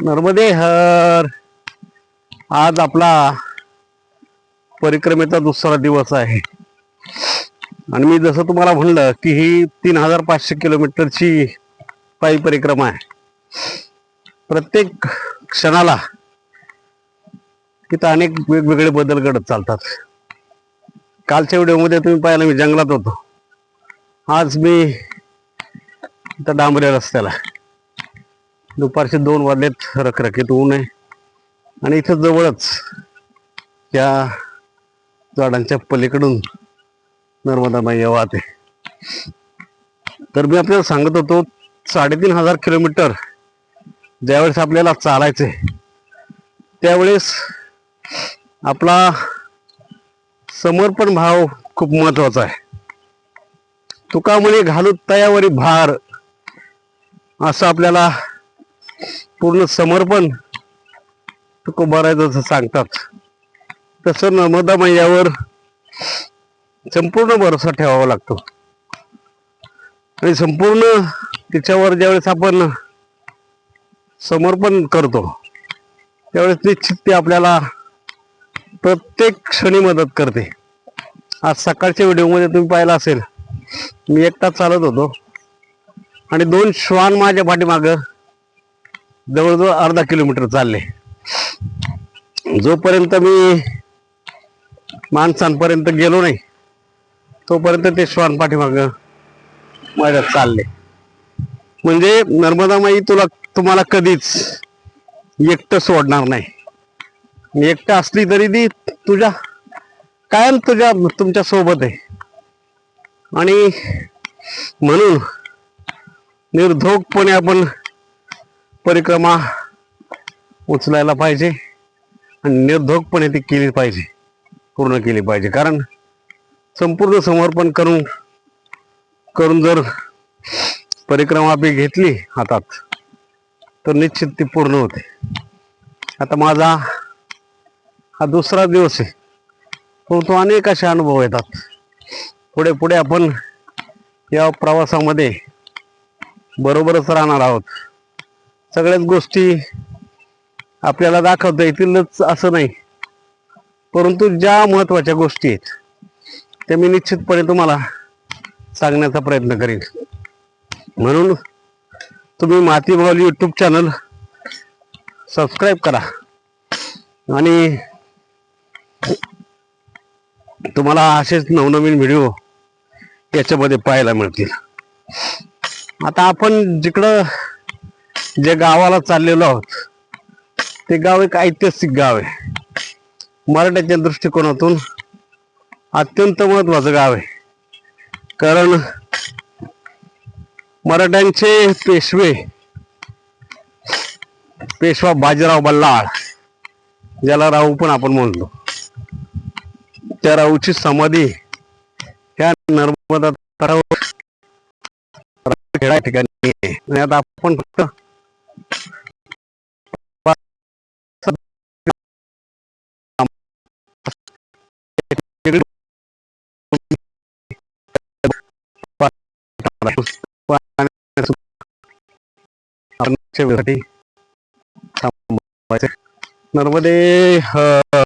नर्मदे हर. आज आपला परिक्रमेचा दुसरा दिवस आहे. आणि मी जसं तुम्हाला म्हणलं की ही तीन हजार पाचशे किलोमीटरची पायी परिक्रमा आहे. प्रत्येक क्षणाला तिथं अनेक वेगवेगळे बदल घडत चालतात. कालच्या व्हिडिओमध्ये तुम्ही पाहिलं मी जंगलात होतो. आज मी इथं डांबऱ्या रस्त्याला आहे. दुपारचे दोन वाजलेत रखरखीत ऊन आहे. आणि इथं जवळच या झाडांच्या पलीकडून नर्मदा मैया वाहते. तर मी आपल्याला सांगत होतो साडेतीन हजार किलोमीटर ज्यावेळेस आपल्याला चालायचे त्यावेळेस आपला समर्पण भाव खूप महत्त्वाचा आहे. तुका म्हणे घालू तयावरी भार असं आपल्याला पूर्ण समर्पण तुकोबारायचं असं सांगतात. तसं नर्मदा मैयावर संपूर्ण भरोसा ठेवावा लागतो. आणि संपूर्ण तिच्यावर ज्यावेळेस आपण समर्पण करतो त्यावेळेस निश्चित ते आपल्याला प्रत्येक क्षणी मदत करते. आज सकाळच्या व्हिडिओमध्ये तुम्ही पाहिला असेल मी एकटाच चालत होतो. आणि दोन श्वान माझ्या पाठीमागं जवळजवळ अर्धा किलोमीटर चालले. जोपर्यंत मी माणसांपर्यंत गेलो नाही तोपर्यंत ते श्वान पाठीमाग माझ्या चालले. म्हणजे नर्मदा माई तुला तुम्हाला कधीच एकटं सोडणार नाही. एकटं असली तरी ती तुझ्या कायम तुझ्या तुमच्यासोबत आहे. आणि म्हणून निर्धोकपणे आपण परिक्रमा उचलायला पाहिजे आणि निर्धोकपणे ती केली पाहिजे पूर्ण केली पाहिजे. कारण संपूर्ण समर्पण करून करून जर परिक्रमा बी घेतली हातात तर निश्चित ती पूर्ण होते. आता माझा हा दुसरा दिवस आहे. परंतु अनेक असे अनुभव येतात. पुढे पुढे आपण या प्रवासामध्ये बरोबरच राहणार आहोत. सगळ्याच गोष्टी आपल्याला दाखवता येतीलच असं नाही. परंतु ज्या महत्त्वाच्या गोष्टी आहेत त्या मी निश्चितपणे तुम्हाला सांगण्याचा प्रयत्न करीन. म्हणून तुम्ही माती भावली यूट्यूब चॅनल सबस्क्राईब करा. आणि तुम्हाला असेच नवनवीन व्हिडिओ याच्यामध्ये पाहायला मिळतील. आता आपण जिकडं जे गावाला चाललेलो आहोत ते गाव एक ऐतिहासिक गाव आहे. मराठ्याच्या दृष्टिकोनातून अत्यंत महत्वाचं गाव आहे. कारण मराठ्यांचे पेशवे पेशवा बाजीराव बल्लाळ ज्याला राहू पण आपण म्हणतो. त्या राहूची समाधी ह्या नर्मदा खेळा ठिकाणी आता आपण फक्त नर्मदे हर